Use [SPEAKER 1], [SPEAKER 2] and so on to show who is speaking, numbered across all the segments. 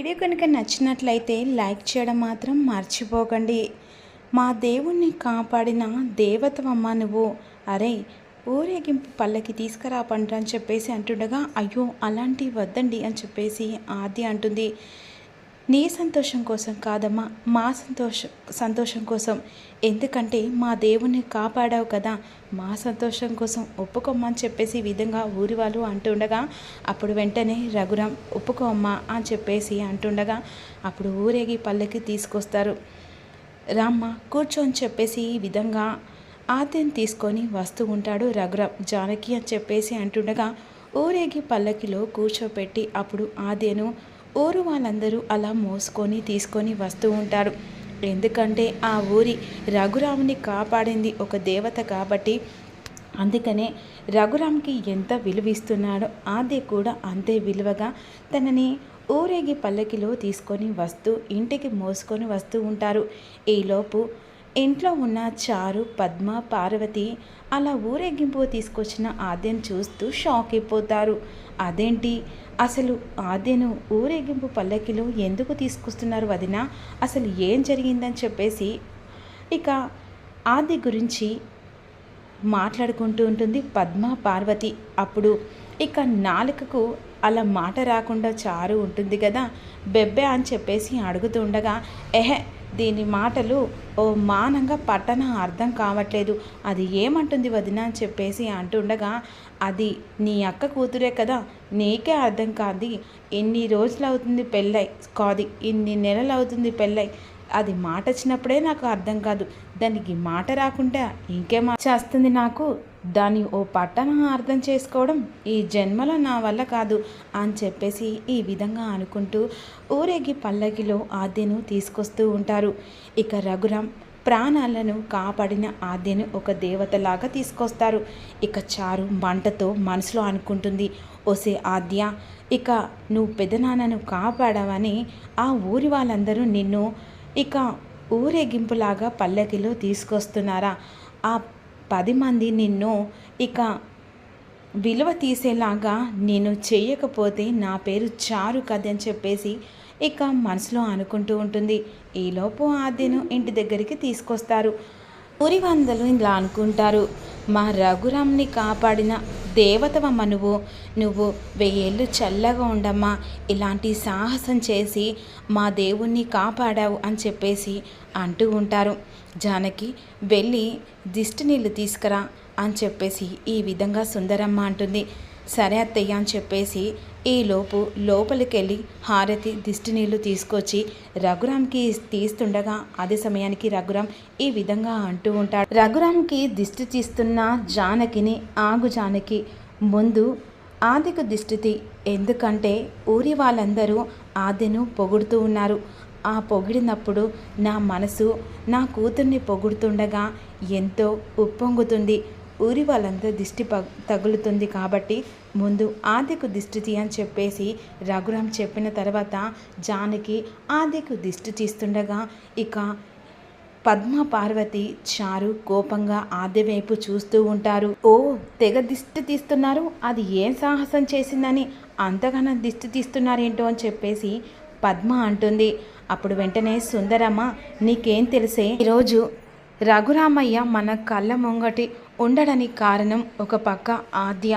[SPEAKER 1] Video కనుక నచ్చినట్లయితే like చేయడం మాత్రం మర్చిపోకండి. మా దేవుణ్ణి కాపాడిన దేవతవమ్మ నువ్వు. అరే ఊరేగింపు పల్లకి తీసుకురా పంట అని చెప్పేసి అంటుండగా అయ్యో అలాంటివి వద్దండి అని చెప్పేసి ఆది అంటుంది. నీ సంతోషం కోసం కాదమ్మా మా సంతోషం సంతోషం కోసం. ఎందుకంటే మా దేవుణ్ణి కాపాడావు కదా. మా సంతోషం కోసం ఒప్పుకోమ్మని అని చెప్పేసి విధంగా ఊరి వాళ్ళు అంటుండగా అప్పుడు వెంటనే రఘురాం ఒప్పుకోమ్మా అని చెప్పేసి అంటుండగా అప్పుడు ఊరేగి పల్లెకి తీసుకొస్తారు. రామ్మ కూర్చోని చెప్పేసి ఈ విధంగా ఆద్యని తీసుకొని వస్తూ ఉంటాడు రఘురాం జానకి అని చెప్పేసి అంటుండగా ఊరేగి పల్లకిలో కూర్చోపెట్టి అప్పుడు ఆద్యను ఊరు వాళ్ళందరూ అలా మోసుకొని తీసుకొని వస్తూ ఉంటారు. ఎందుకంటే ఆ ఊరి రఘురాముని కాపాడింది ఒక దేవత కాబట్టి అందుకనే రఘురామ్కి ఎంత విలువిస్తున్నాడో ఆది కూడా అంతే విలువగా తనని ఊరేగి పల్లకిలో తీసుకొని వస్తూ ఇంటికి మోసుకొని వస్తూ ఉంటారు. ఈలోపు ఇంట్లో ఉన్న చారు పద్మ పార్వతి అలా ఊరేగింపు తీసుకొచ్చిన ఆద్యను చూస్తూ షాక్ అయిపోతారు. అదేంటి? అసలు ఆద్యను ఊరేగింపు పల్లకిలో ఎందుకు తీసుకొస్తున్నారు వదిన? అసలు ఏం జరిగిందని చెప్పేసి ఇక ఆది గురించి మాట్లాడుకుంటూ ఉంటుంది పద్మ పార్వతి. అప్పుడు ఇక నాలుకకు అలా మాట రాకుండా చారు ఉంటుంది కదా బెబ్బే అని చెప్పేసి అడుగుతూ ఉండగా ఎహె దీని మాటలు ఓ మానంగా పట్టణ అర్థం కావట్లేదు. అది ఏమంటుంది వదిన అని చెప్పేసి అంటుండగా అది నీ అక్క కూతురే కదా నీకే అర్థం కాదు. ఎన్ని రోజులు అవుతుంది పెళ్ళై కాదు ఇన్ని నెలలు అవుతుంది పెళ్ళై. అది మాట వచ్చినప్పుడే నాకు అర్థం కాదు. దానికి మాట రాకుండా ఇంకేం చేస్తుంది నాకు. దాన్ని ఓ పట్టణ అర్థం చేసుకోవడం ఈ జన్మలో నా వల్ల కాదు అని చెప్పేసి ఈ విధంగా అనుకుంటూ ఊరేగి పల్లకిలో ఆద్యను తీసుకొస్తూ ఉంటారు. ఇక రఘురాం ప్రాణాలను కాపాడిన ఆద్యను ఒక దేవతలాగా తీసుకొస్తారు. ఇక చారు మంటతో మనసులో అనుకుంటుంది ఓసే ఆద్య ఇక నువ్వు పెదనాన్నను కాపాడావని ఆ ఊరి వాళ్ళందరూ నిన్ను ఇక ఊరేగింపులాగా పల్లకిలో తీసుకొస్తున్నారా? ఆ పది మంది నిన్ను ఇక విలువ తీసేలాగా నేను చేయకపోతే నా పేరు చారు కదని చెప్పేసి ఇక మనసులో అనుకుంటూ ఉంటుంది. ఈలోపు ఆద్యను ఇంటి దగ్గరికి తీసుకొస్తారు. ఊరి వందలు ఇలా అనుకుంటారు. మా రఘురామ్ని కాపాడిన దేవతవ మనువు నువ్వు వెయ్యేళ్ళు చల్లగా ఉండమ్మా. ఇలాంటి సాహసం చేసి మా దేవుణ్ణి కాపాడావు అని చెప్పేసి అంటూ ఉంటారు. జానకి వెళ్ళి దిష్టి నీళ్ళు తీసుకురా అని చెప్పేసి ఈ విధంగా సుందరమ్మ అంటుంది. సరే అత్తయ్య అని చెప్పేసి ఈలోపు లోపలికెళ్ళి హారతి దిష్టి నీళ్ళు తీసుకొచ్చి రఘురామ్కి తీస్తుండగా అదే సమయానికి రఘురామ్ ఈ విధంగా అంటూ ఉంటాడు. రఘురామ్కి దిష్టి తీస్తున్న జానకిని ఆగు జానకి ముందు ఆదికు దిష్టితి ఎందుకంటే ఊరి వాళ్ళందరూ ఆదిను పొగుడుతూ ఉన్నారు. ఆ పొగిడినప్పుడు నా మనసు నా కూతుర్ని పొగుడుతుండగా ఎంతో ఉప్పొంగుతుంది. ఊరి వాళ్ళంతా దిష్టి తగులుతుంది కాబట్టి ముందు ఆదికు దిష్టి తీ అని చెప్పేసి రఘురామ్ చెప్పిన తర్వాత జానకి ఆదికు దిష్టి తీస్తుండగా ఇక పద్మ పార్వతి చారు కోపంగా ఆద్య వైపు చూస్తూ ఉంటారు. ఓ తెగ దిష్టి తీస్తున్నారు. అది ఏం సాహసం చేసిందని అంతగానో దిష్టి తీస్తున్నారేంటో అని చెప్పేసి పద్మ అంటుంది. అప్పుడు వెంటనే సుందరమ్మ నీకేం తెలిసే? ఈరోజు రఘురామయ్య మన కళ్ళ ముంగటి ఉండడానికి కారణం ఒక పక్క ఆద్య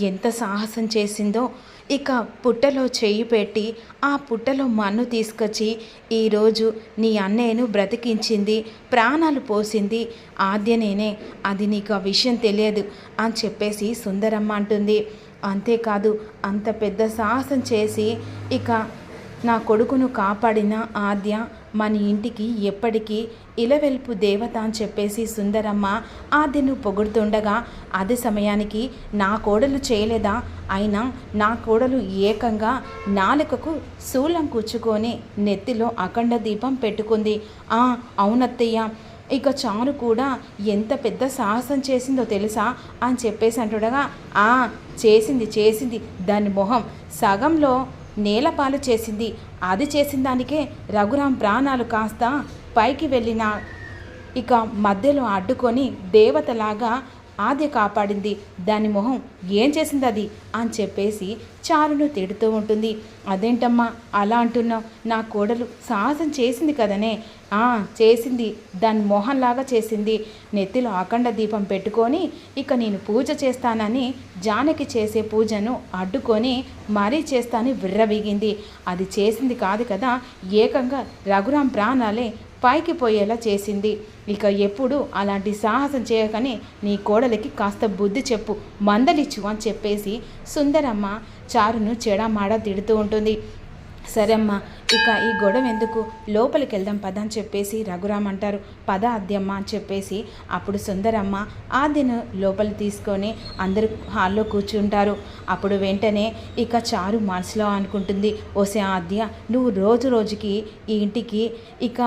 [SPEAKER 1] ఎంత సాహసం చేసిందో ఇక పుట్టలో చేయి పెట్టి ఆ పుట్టలో మన్ను తీసుకొచ్చి ఈరోజు నీ అన్నయ్యను బ్రతికించింది ప్రాణాలు పోసింది ఆద్యనేనే అది నీకు ఆ విషయం తెలియదు అని చెప్పేసి సుందరమ్మ అంటుంది. అంతేకాదు అంత పెద్ద సాహసం చేసి ఇక నా కొడుకును కాపాడిన ఆద్య మన ఇంటికి ఎప్పటికీ ఇలవెల్పు దేవత అని చెప్పేసి సుందరమ్మ ఆద్యను పొగుడుతుండగా అదే సమయానికి నా కోడలు చేయలేదా? అయినా నా కోడలు ఏకంగా నాలుకకు శూలం కూర్చుకొని నెత్తిలో అఖండ దీపం పెట్టుకుంది. ఆ అవునత్తయ్య ఇక చారు కూడా ఎంత పెద్ద సాహసం చేసిందో తెలుసా? అని చెప్పేసి అంటుండగా ఆ చేసింది చేసింది. దాని మొహం సగంలో నేలపాలు చేసింది. అది చేసిన దానికే రఘురాం ప్రాణాలు కాస్త పైకి వెళ్ళిన ఇక మధ్యలో అడ్డుకొని దేవతలాగా ఆద్య కాపాడింది. దాని మొహం ఏం చేసింది అది? అని చెప్పేసి చారును తిడుతూ ఉంటుంది. అదేంటమ్మా అలా అంటున్నావు? నా కోడలు సాహసం చేసింది కదనే. ఆ చేసింది. దాని మొహంలాగా చేసింది. నెత్తిలో అఖండ దీపం పెట్టుకొని ఇక నేను పూజ చేస్తానని జానకి చేసే పూజను అడ్డుకొని మరీ చేస్తాను విర్రవీగింది. అది చేసింది కాదు కదా. ఏకంగా రఘురాం ప్రాణాలే పైకి పోయేలా చేసింది. ఇక ఎప్పుడు అలాంటి సాహసం చేయకని నీ కోడలికి కాస్త బుద్ధి చెప్పు మందలిచ్చు అని చెప్పేసి సుందరమ్మ చారును చెడమాడ తిడుతూ ఉంటుంది. సరే అమ్మా ఇక ఈ గొడవ ఎందుకు? లోపలికి వెళ్దాం పద అని చెప్పేసి రఘురామ్ అంటారు. పద ఆద్యమ్మ అని చెప్పేసి అప్పుడు సుందరమ్మ ఆద్యను లోపలి తీసుకొని అందరూ హాల్లో కూర్చుంటారు. అప్పుడు వెంటనే ఇక చారు మనసులో అనుకుంటుంది ఓసే ఆద్య నువ్వు రోజు రోజుకి ఈ ఇంటికి ఇక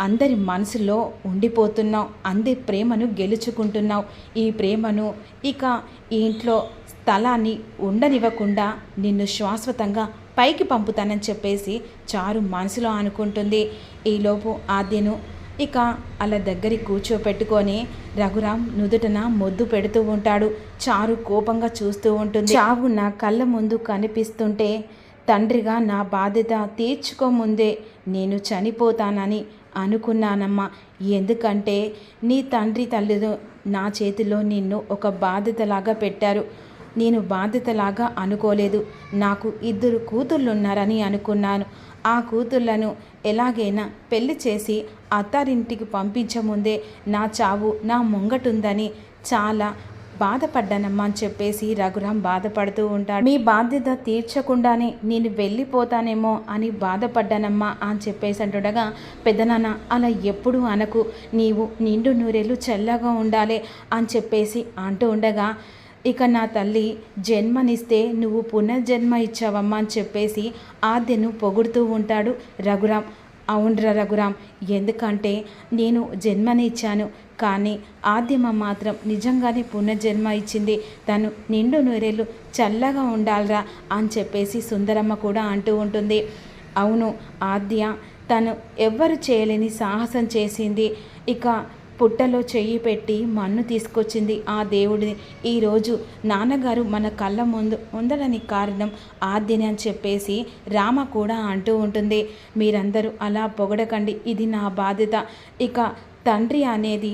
[SPEAKER 1] అందరి మనసులో ఉండిపోతున్నావు అంది ప్రేమను గెలుచుకుంటున్నావు. ఈ ప్రేమను ఇక ఈ ఇంట్లో స్థలాన్ని ఉండనివ్వకుండా నిన్ను శాశ్వతంగా పైకి పంపుతానని చెప్పేసి చారు మనసులో అనుకుంటుంది. ఈలోపు ఆద్యను ఇక అలా దగ్గరికి కూర్చోపెట్టుకొని రఘురాం నుదుటన మొద్దు పెడుతూ ఉంటాడు. చారు కోపంగా చూస్తూ ఉంటుంది. చావు నా కళ్ళ ముందు కనిపిస్తుంటే తండ్రిగా నా బాధ్యత తీర్చుకోముందే నేను చనిపోతానని అనుకున్నానమ్మా. ఎందుకంటే నీ తండ్రి తల్లిదో నా చేతిలో నిన్ను ఒక బాధ్యతలాగా పెట్టారు. నేను బాధ్యతలాగా అనుకోలేదు. నాకు ఇద్దరు కూతుళ్ళున్నారని అనుకున్నాను. ఆ కూతుళ్ళను ఎలాగైనా పెళ్ళి చేసి అత్తారింటికి పంపించముందే నా చావు నా ముంగటుందని చాలా బాధపడ్డానమ్మా అని చెప్పేసి రఘురామ్ బాధపడుతూ ఉంటాడు. మీ బాధ్యత తీర్చకుండానే నేను వెళ్ళిపోతానేమో అని బాధపడ్డానమ్మా అని చెప్పేసి అంటుండగా పెద్దనాన్న అలా ఎప్పుడు అనకు. నీవు నిండు నూరేళ్ళు చల్లగా ఉండాలి అని చెప్పేసి అంటూ ఉండగా ఇక నా తల్లి జన్మనిస్తే నువ్వు పునర్జన్మ ఇచ్చావమ్మా అని చెప్పేసి ఆద్యను పొగుడుతూ ఉంటాడు రఘురామ్. అవునరా రఘురామ్ ఎందుకంటే నేను జన్మనిచ్చాను. కానీ ఆద్యమ మాత్రం నిజంగానే పునర్జన్మ ఇచ్చింది. తను నిండు నూరేళ్ళు చల్లగా ఉండాలిరా అని చెప్పేసి సుందరమ్మ కూడా అంటూ ఉంటుంది. అవును ఆద్య తను ఎవ్వరు చేయలేని సాహసం చేసింది. ఇక పుట్టలో చెయ్యి పెట్టి మన్ను తీసుకొచ్చింది ఆ దేవుడిని. ఈరోజు నాన్నగారు మన కళ్ళ ముందు ఉండడానికి కారణం ఆద్యని అని చెప్పేసి రామ కూడా అంటూ ఉంటుంది. మీరందరూ అలా పొగడకండి. ఇది నా బాధ్యత. ఇక తండ్రి అనేది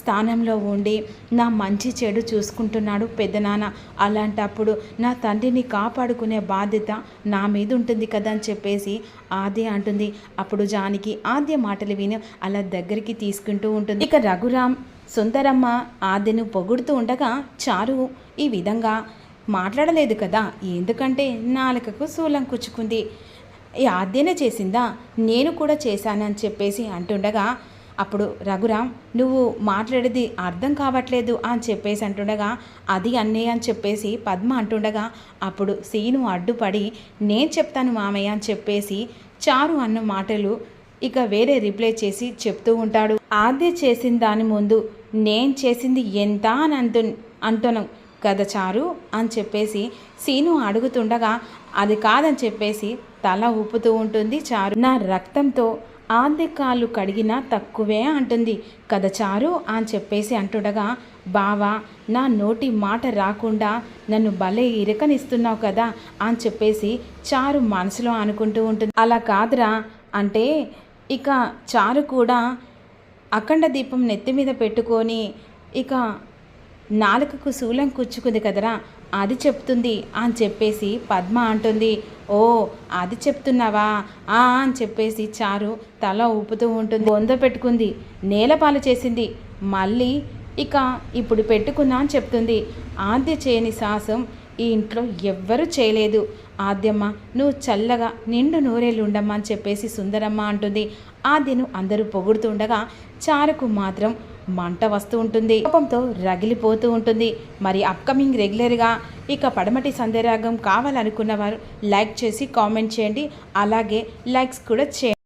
[SPEAKER 1] స్థానంలో ఉండి నా మంచి చెడు చూసుకుంటున్నాడు పెద్దనాన్న అలాంటప్పుడు నా తండ్రిని కాపాడుకునే బాధ్యత నా మీద ఉంటుంది కదా అని చెప్పేసి ఆద్య అంటుంది. అప్పుడు జానికి ఆద్య మాటలు విని అలా దగ్గరికి తీసుకుంటూ ఉంటుంది. ఇక రఘురామ్ సుందరమ్మ ఆద్యను పొగుడుతూ ఉండగా చారు ఈ విధంగా మాట్లాడలేదు కదా ఎందుకంటే నాలుకకు శూలం కుచ్చుకుంది. ఈ ఆద్యనే చేసిందా? నేను కూడా చేశానని చెప్పేసి అంటుండగా అప్పుడు రఘురామ్ నువ్వు మాట్లాడేది అర్థం కావట్లేదు అని చెప్పేసి అంటుండగా అది అన్నయ్య అని చెప్పేసి పద్మ అంటుండగా అప్పుడు సీను అడ్డుపడి నేను చెప్తాను మామయ్య అని చెప్పేసి చారు అన్న మాటలు ఇక వేరే రిప్లై చేసి చెప్తూ ఉంటాడు. ఆద్య చేసిన దాని ముందు నేను చేసింది ఎంత అని అంటు అంటున్నాం కదా చారు అని చెప్పేసి సీను అడుగుతుండగా అది కాదని చెప్పేసి తల ఊపుతూ ఉంటుంది చారు. నా రక్తంతో ఆద్య కాళ్ళు కడిగినా తక్కువే అంటుంది. కదా చారు? అని చెప్పేసి అంటుండగా బావా నా నోటి మాట రాకుండా నన్ను భలే ఇరకనిస్తున్నావు కదా అని చెప్పేసి చారు మనసులో అనుకుంటూ ఉంటుంది. అలా కాదురా అంటే ఇక చారు కూడా అఖండ దీపం నెత్తి మీద పెట్టుకొని ఇక నాలుకకు శూలం కూర్చుకుంది కదరా అది చెప్తుంది అని చెప్పేసి పద్మ అంటుంది. ఓ అది చెప్తున్నావా? ఆ అని చెప్పేసి చారు తల ఊపుతూ ఉంటుంది. బొంద పెట్టుకుంది. నేలపాలు చేసింది. మళ్ళీ ఇక ఇప్పుడు పెట్టుకున్నా అని చెప్తుంది. ఆద్య చేయని సాహసం ఈ ఇంట్లో ఎవ్వరూ చేయలేదు. ఆద్యమ్మ నువ్వు చల్లగా నిండు నూరేళ్ళు ఉండమ్మా అని చెప్పేసి సుందరమ్మ అంటుంది. ఆద్యను అందరూ పొగుడుతుండగా చారుకు మాత్రం మంట వస్తూ ఉంటుంది. కోపంతో రగిలిపోతూ ఉంటుంది. మరి అప్కమింగ్ రెగ్యులర్గా ఇక పడమటి సందేరాగం కావాలనుకున్న వారు లైక్ చేసి కామెంట్ చేయండి. అలాగే లైక్స్ కూడా చేయండి.